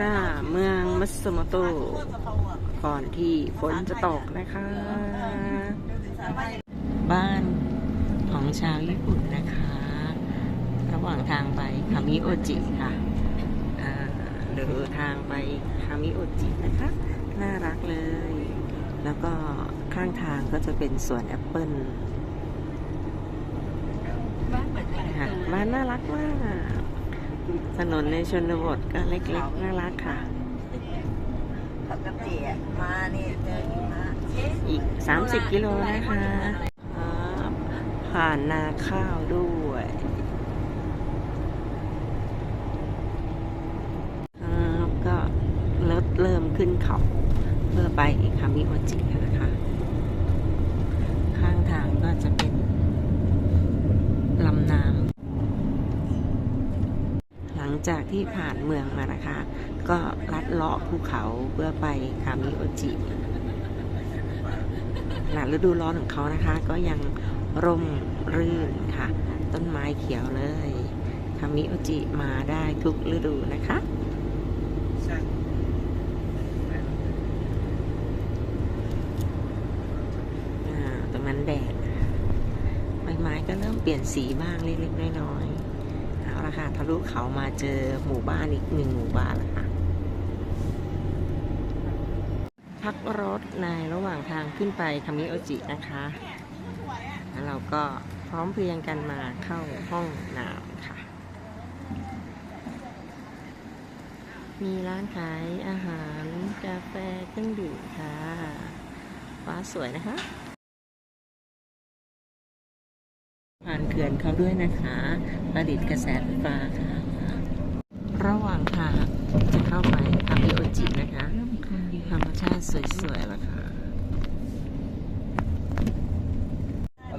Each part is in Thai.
ราเมืองมัตสึโมโตะก่อนที่ฝนจะตกนะคะ บ้านของชาวญี่ปุ่นนะคะ ระหว่างทางไปคามิโอจิค่ะหรือทางไปคามิโอจินะคะ น่ารักเลย แล้วก็ข้างทางก็จะเป็นสวนแอปเปิลบ้านเหมือนในค่ะบ้านน่ารักมาก ถนนในชนบทก็เล็กๆน่ารักค่ะ ปกติอะมาเนี่ยเจอหิมะอีก 30 กิโลนะคะครับผ่านนาข้าวด้วยครับก็เริ่มเริ่มขึ้นเขาเพื่อไปคามิโอจินะคะ ข้างทางก็จะเป็นลำน้ำ หลัง จากที่ผ่านเมืองมานะคะ ก็ลัดเลาะภูเขาเพื่อไปคามิโอจิหนาฤดูร้อนของเขานะคะ ก็ยังร่มรื่นค่ะ ต้นไม้เขียวเลยคามิโอจิมาได้ทุกฤดูนะคะตรงนั้นแดดใบไม้ก็เริ่มเปลี่ยนสีบ้างเล็กๆน้อยๆ เอาละค่ะทะลุเขามาเจอหมู่บ้านอีกหนึ่งหมู่บ้านแล้วค่ะ พักรถในระหว่างทางขึ้นไปคามิโอจินะคะแล้วเราก็พร้อมเพรียงกันมาเข้าห้องน้ำค่ะ มีร้านขายอาหารกาแฟเครื่องดื่มค่ะ ฟ้าสวยนะคะานเขื่อนเขาด้วยนะคะประดิษฐ์กระแสไฟฟ้าค่ะ ระหว่างทางจะเข้าไปคามิโอจินะคะธรรมชาติสวยๆล่ะค่ะ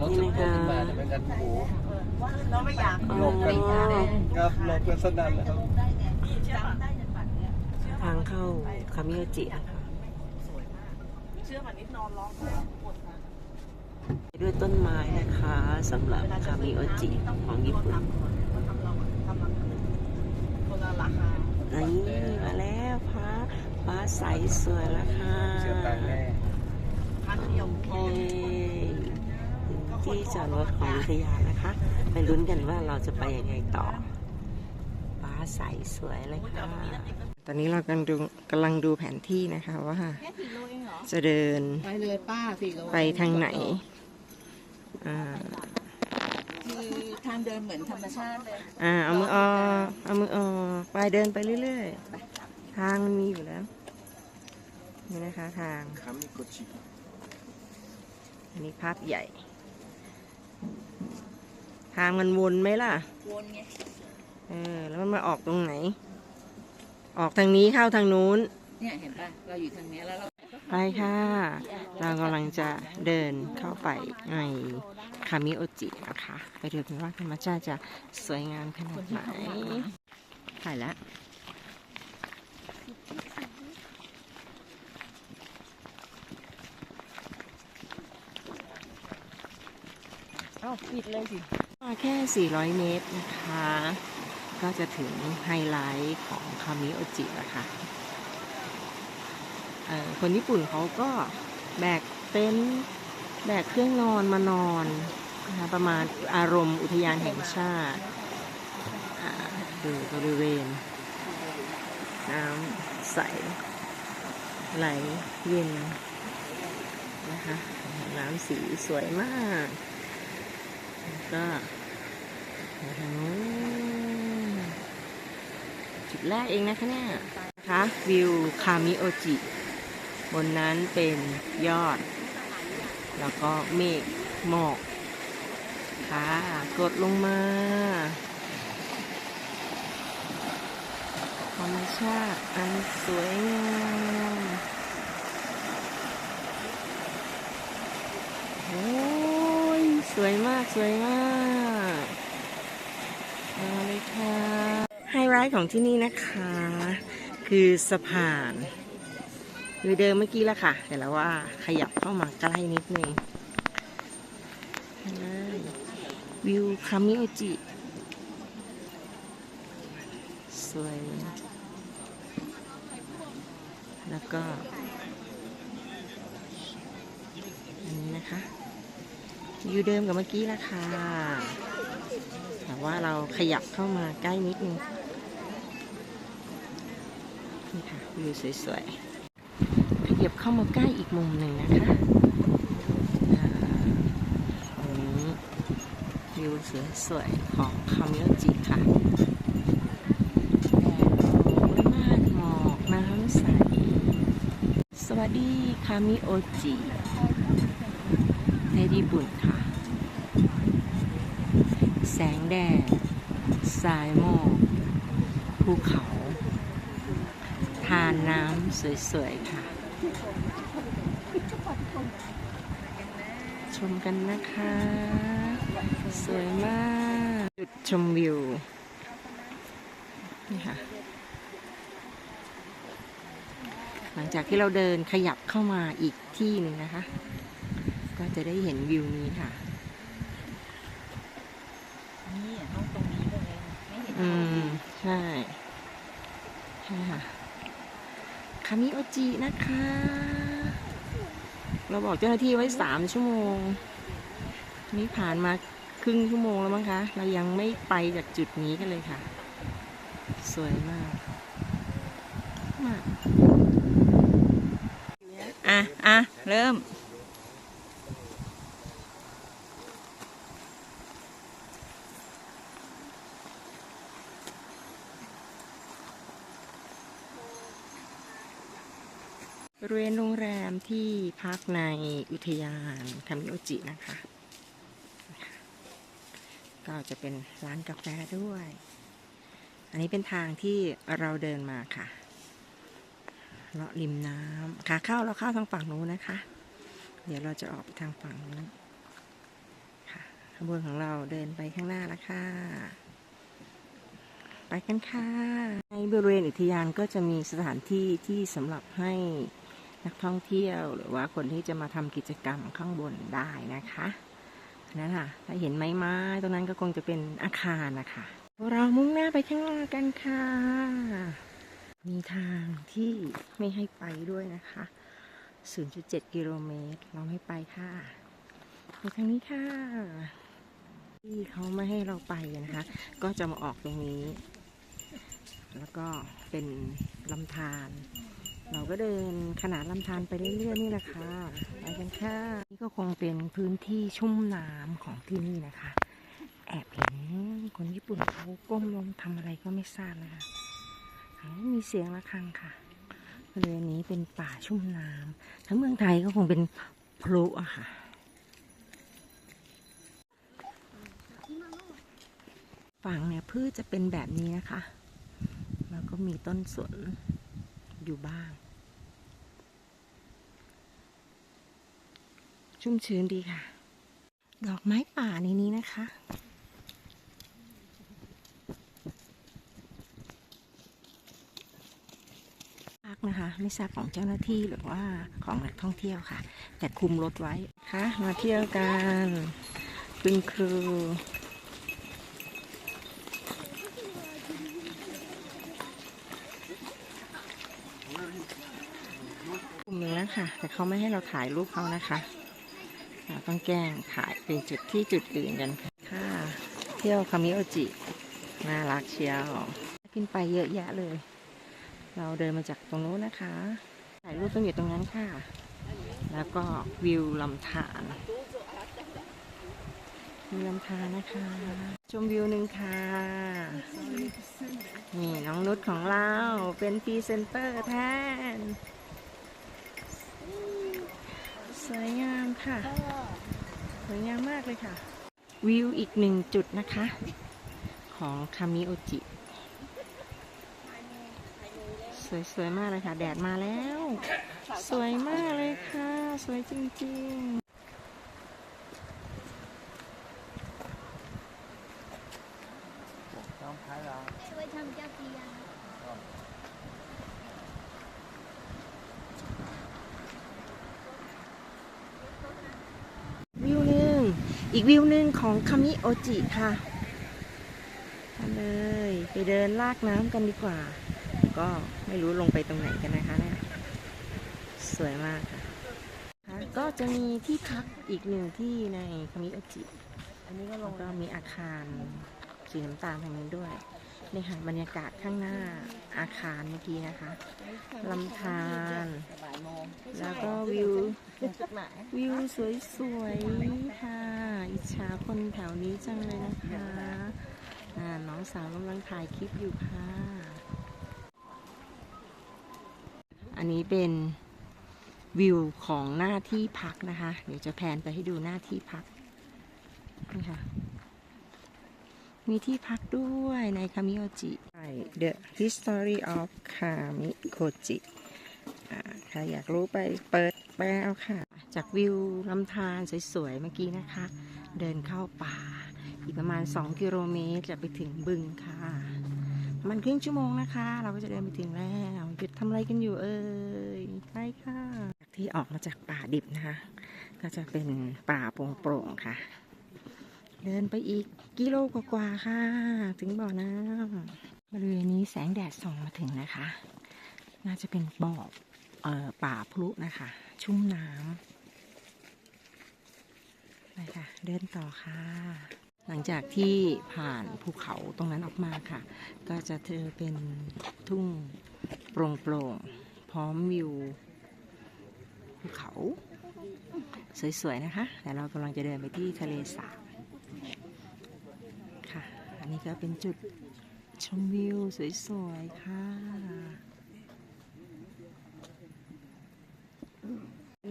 รถจะขึ้นมาจะเป็นกันโอ้โหเราไม่อยากหลบกันครับหลบกันสนั่นเลยครับจำได้จังหวัดเนี้ยทางเข้าคามิโอจินะคะเชื่อมันนิดนอนร้องปว ดมาด้วยต้นไม้นะคะสำหรับคามิโอจิของญี่ปุ่นคนทำเราอะทำมาคืนคนละราคานี่มาแล้วฟ้าฟ้าใสสวยแล้วค่ะเสียตังค์แน่พันเดียวโอเคถึงที่จอดรถของอุทยานนะคะ ไปลุ้นกันว่าเราจะไปยังไงต่อฟ้าใสสวยเลยค่ะ ตอนนี้เรากำลังดูกำลังดูแผนที่นะคะว่าแค่สี่โลเองเหรอจะเดินไปเลยป้าสี่โลไปทางไหน อ่าคือทางเดินเหมือนธรรมชาติเลยอ่าเอามือออกเอามือออกไปเดินไปเรื่อยๆไปทางมันมีอยู่แล้ว นี่นะคะทางคามิโกจิอันนี้ภาพใหญ่ ทางมันวนไหมล่ะ วนไงเออ แล้วมันมาออกตรงไหน ออกทางนี้เข้าทางนู้น เนี่ยเห็นป่ะ เราอยู่ทางเนี้ยแล้วเรา ไปค่ะ เรากำลังจะเดินเข้าไปในคามิโอจินะคะ ไปดูกันว่าธรรมชาติจะสวยงามขนาดไหนถ่ายแล้วเอ้าปิดเลยสิ มาแค่ 400 เมตรนะคะ ก็จะถึงไฮไลท์ของคามิโอจิแล้วค่ะเอ่อ คนญี่ปุ่นเขาก็แบกเต็นท์แบกเครื่องนอนมานอนนะคะประมาณอารมณ์อุทยานแห่งชาติดูบริเวณ น้ำใส ไหลเย็นนะคะน้ำสีสวยมากแล้วก็ทางนู้นจุดแรกเองนะคะเนี่ยนะคะวิวคามิโอจิ บนนั้นเป็นยอด แล้วก็เมฆหมอกค่ะกดลงมาธรรมชาติอันสวยงามโอ้ยสวยมากสวยมากมาเลยค่ะไฮไลท์ของที่นี่นะคะ คือสะพาน คือเดิมเมื่อกี้แล้วค่ะ แต่แล้วว่าขยับเข้ามาใกล้นิดนึงวิวคามิโอจิ สวย แล้วก็ อันนี้นะคะอยู่เดิมกับเมื่อกี้ละค่ะ แต่ว่าเราขยับเข้ามาใกล้นิดนึง นี่ค่ะวิวสวยๆ ยับเข้ามาใกล้อีกมุมหนึ่งนะคะอ่าตรงนี้วิวสวยๆของคามิโอจิค่ะแดดมากหมอกน้ำใสสวัสดีคามิโอจิในญี่ปุ่นค่ะ แสงแดดสายหมอกภูเขา ทานน้ำสวย ๆ ค่ะ ชมกันนะคะ สวยมาก จุดชมวิว นี่ค่ะ หลังจากที่เราเดินขยับเข้ามาอีกที่หนึ่งนะคะ ก็จะได้เห็นวิวนี้ค่ะนี่ห้องตรงนี้เลยไม่เห็นอืม ใช่ ใช่ค่ะคามิโอจินะคะ เราบอกเจ้าหน้าที่ไว้สามชั่วโมง นี่ผ่านมาครึ่งชั่วโมงแล้วมั้งคะ เรายังไม่ไปจากจุดนี้กันเลยค่ะ สวยมากมากอะอะเริ่ม ริเวณโรงแรมที่พักในอุทยานคามิโอจินะคะ ก็จะเป็นร้านกาแฟด้วย อันนี้เป็นทางที่เราเดินมาค่ะเลาะริมน้ำขาเข้าเราเข้าทางฝั่งนู้นนะคะ เดี๋ยวเราจะออกไปทางฝั่งนู้นค่ะขบวนของเราเดินไปข้างหน้าแล้วค่ะไปกันค่ะ ในบริเวณอุทยานก็จะมีสถานที่ที่สำหรับให้ นักท่องเที่ยวหรือว่าคนที่จะมาทำกิจกรรมข้างบนได้นะคะนั่นค่ะถ้าเห็นไม้ไม้ตรงนั้นก็คงจะเป็นอาคารนะคะเรามุ่งหน้าไปข้างหน้ากันค่ะ มีทางที่ไม่ให้ไปด้วยนะคะ 0.7 กิโลเมตร เราไม่ไปค่ะไปทางนี้ค่ะ ที่เขาไม่ให้เราไปนะคะ ก็จะมาออกตรงนี้ แล้วก็เป็นลำธาร เราก็เดินขนาดลำธารไปเรื่อยๆนี่แหละค่ะไปกันค่ะนี่ก็คงเป็นพื้นที่ชุ่มน้ำของที่นี่นะคะ แอบเห็นคนญี่ปุ่นเขาก้มลงทำอะไรก็ไม่ทราบนะคะมีเสียงะระฆังค่ะบริเวณนี้เป็นป่าชุ่มน้ำทั้งเมืองไทยก็คงเป็นพลุอะค่ะฝั่งเนี่ยพืชจะเป็นแบบนี้นะคะ แล้วก็มีต้นสน อยู่บ้าง ชุ่มชื้นดีค่ะ ดอกไม้ป่าในนี้นะคะ พักนะคะ ไม่ทราบของเจ้าหน้าที่หรือว่าของนักท่องเที่ยวค่ะ แต่คุมรถไว้ค่ะ มาเที่ยวกันคุณครู กลุ่มหนึ่งแล้ว ค่ะ แต่เขาไม่ให้เราถ่ายรูปเขานะคะเราต้องแกล้งถ่ายเป็นจุดที่จุดอื่นกันค่ะ เที่ยวคามิโอจิน่ารักเชียวขึ้นไปเยอะแยะเลย เราเดินมาจากตรงนู้นนะคะ ถ่ายรูปต้องอยู่ตรงนั้นค่ะ แล้วก็วิวลำธารวิวลำธารนะคะ ชมวิวหนึ่งค่ะ นี่น้องนุชของเราเป็นพรีเซนเตอร์แทน สวยงามค่ะ สวยงามมากเลยค่ะ วิวอีกหนึ่งจุดนะคะ ของคามิโอจิ สวยๆมากเลยค่ะ แดดมาแล้ว สวยมากเลยค่ะ สวยจริงๆช่ทำเจ้าปียา อีกวิวหนึ่งของคามิโอจิค่ะมาเลยไปเดินลากน้ำกันดีกว่า ก็ไม่รู้ลงไปตรงไหนกันนะคะเนี่ยสวยมากค่ะ ก็จะมีที่พักอีกหนึ่งที่ในคามิโอจิ อันนี้ก็ลงก็มีอาคาร สีน้ำตาลทางนี้ด้วยนี่ค่ะบรรยากาศข้างหน้าอาคารเมื่อกี้นะคะลำธารแล้วก็วิววิวสวยๆค่ะ อิจฉาคนแถวนี้จังเลยนะคะอ่าน้องสาวกำลังถ่ายคลิปอยู่ค่ะ อันนี้เป็นวิวของหน้าที่พักนะคะ เดี๋ยวจะแพนไปให้ดูหน้าที่พักนี่ค่ะ มีที่พักด้วยในคามิโอจิ The History of Kamikoji อ่าใครอยากรู้ไปเปิดแปลเอาค่ะ จากวิวลำธารสวยๆ เมื่อกี้นะคะ เดินเข้าป่า อีกประมาณ 2 กิโลเมตรจะไปถึงบึงค่ะประมันครึ่งชั่วโมงนะคะ เราก็จะเดินไปถึงแล้วหยุดทำอะไรกันอยู่เอ่ยไปค่ะจากที่ออกมาจากป่าดิบนะคะ ก็จะเป็นป่าโปร่งๆค่ะ เดินไปอีกกิโลกว่าๆค่ะ ถึงบ่อน้ำบริเวณนี้แสงแดดส่องมาถึงนะคะ น่าจะเป็นบ่อออป่าพลุนะคะ ชุ่มน้ำไปค่ะ เดินต่อค่ะ หลังจากที่ผ่านภูเขาตรงนั้นออกมาค่ะ ก็จะเจอเป็นทุ่งโปร่งๆพร้อมวิวภูเขา สวย ๆ นะคะ แต่เรากำลังจะเดินไปที่ทะเลสาบ นนี้ก็เป็นจุดชมวิวสวยๆค่ะ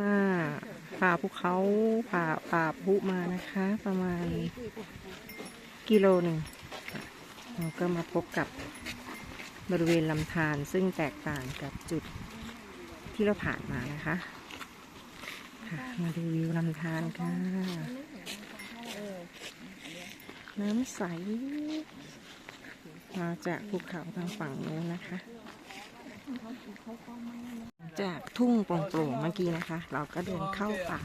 มาผ่าภูเขาผ่าป่าพุมานะคะ ประมาณกิโลหนึ่งเราก็มาพบกับบริเวณลำธารซึ่งแตกต่างกับจุดที่เราผ่านมานะคะ มาดูวิวลำธารค่ะ น้ำใส มาจากภูเขาทางฝั่งนู้นนะคะ จากทุ่งโปร่งๆเมื่อกี้นะคะ เราก็เดินเข้าป่า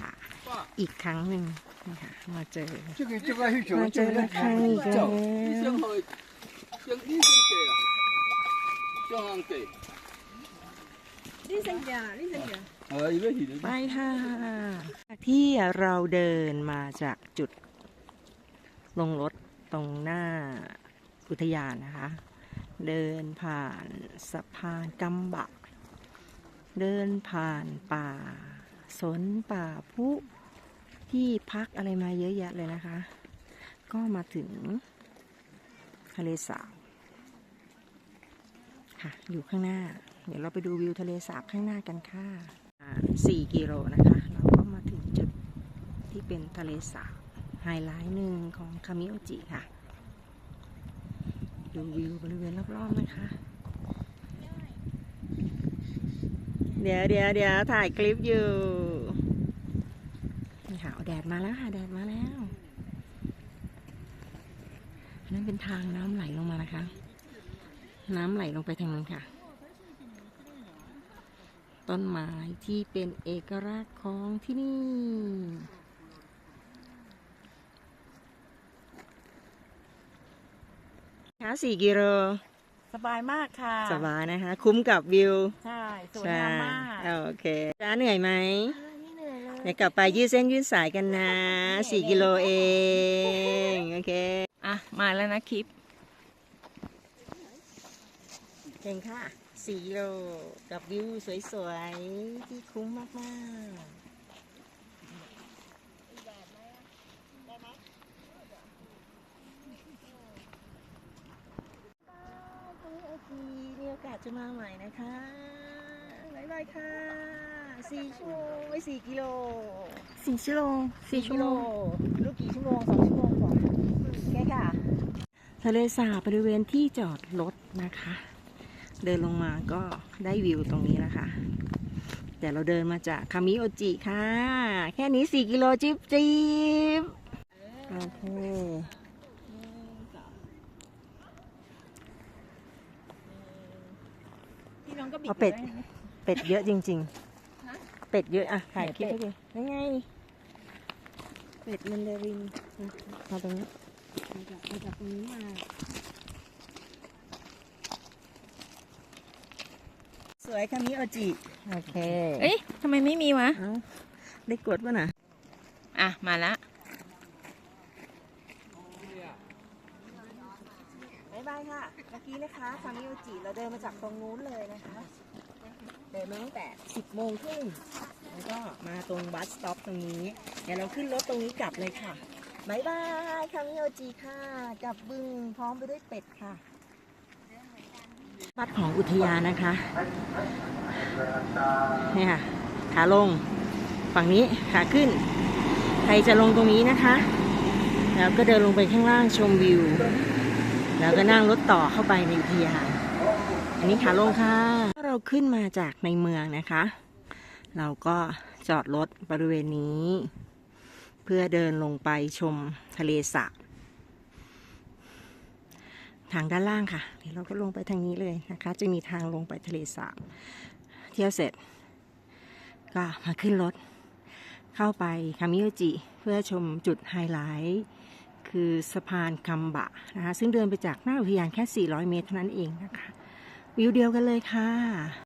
อีกครั้งหนึ่งนะคะมาเจอ มาเจอละคอีกแล้วไปค่ะที่เราเดินมาจากจุดลงรถ ตรงหน้าอุทยานนะคะ เดินผ่านสะพานกำบะ เดินผ่านป่า สนป่าพุที่พักอะไรมาเยอะแยะเลยนะคะ ก็มาถึงทะเลสาบค่ะ อยู่ข้างหน้า เดี๋ยวเราไปดูวิวทะเลสาบข้างหน้ากันค่ะอ่าสี่กิโลนะคะ เราก็มาถึงจุดที่เป็นทะเลสาบ ไฮไลท์หนึ่งของคามิโอจิค่ะ ดูวิวบริเวณรอบๆนะคะ เดี๋ยวเดี๋ยวเดี๋ยวถ่ายคลิปอยู่นี่ค่ะแดดมาแล้วค่ะ แดดมาแล้วนนั่นเป็นทางน้ำไหลลงมานะคะ น้ำไหลลงไปทางนั้นค่ะ ต้นไม้ที่เป็นเอกลักษณ์ของที่นี่ ค่ะสี่กิโลสบายมากค่ะ สบายนะคะ คุ้มกับวิว ใช่สวยงามมากใช่โอเคจ้าเหนื่อยไหมนี่เหนื่อยเลยเดี๋ยวกลับไปยืดเส้นยืดสายกันนะสี่กิโลเองโอเคอะมาแล้วนะคลิปเก่งค่ะสี่กิโลกับวิวสวยๆที่คุ้มมากๆ มีโอกาสจะมาใหม่นะคะ บ๊ายบายค่ะสี่ชั่วโมงไม่สี่กิโลสี่ชั่วโมงสี่ชั่วโมงลูกกี่ชั่วโมงสองชั่วโมงกว่าแค่ค่ะ ทะเลสาบบริเวณที่จอดรถนะคะ เดินลงมาก็ได้วิวตรงนี้แล้วค่ะแต่เราเดินมาจากคามิโอจิค่ะ แค่นี้ 4 กิโลจิบจิบโอเค พี่น้องก็บิดเอาเป็ด ไว้นะเป็ดเยอะจริง ๆ เป็ดเยอะอะถ่ายคลิปให้ดูนั่นไง เป็ดมันเดรินมาตรงนี้มาจากมาจากตรงนี้มาสวยคามิโอจิโอเคเอ้ยทำไมไม่มีวะ เอ้าได้กดป่ะนะอะ มาละ บายบาย ค่ะเมื่อกี้นะคะคามิโอจิเราเดินมาจากตรงนู้นเลยนะคะ เดินมาตั้งแต่ 10โมงครึ่งแล้วก็มาตรงบัสสต็อปตรงนี้ เดี๋ยวเราขึ้นรถตรงนี้กลับเลยค่ะบายบายคามิโอจิค่ะกลับบึงพร้อมไปด้วยเป็ดค่ะวัดของอุทยานนะคะเนี่ยค่ะขาลงฝั่งนี้ขาขึ้น ใครจะลงตรงนี้นะคะ แล้วก็เดินลงไปข้างล่างชมวิว แล้วก็นั่งรถต่อเข้าไปในอุทยานอันนี้ขาลงค่ะเราขึ้นมาจากในเมืองนะคะ เราก็จอดรถบริเวณนี้ เพื่อเดินลงไปชมทะเลสาบทางด้านล่างค่ะเดี๋ยวเราก็ลงไปทางนี้เลยนะคะ จะมีทางลงไปทะเลสาบ เที่ยวเสร็จ ก็มาขึ้นรถ เข้าไปคามิโอจิ เพื่อชมจุดไฮไลท์ คือสะพานคำบะนะคะซึ่งเดินไปจากหน้าอุทยานแค่ 400 เมตรเท่านั้นเองนะคะ วิวเดียวกันเลยค่ะ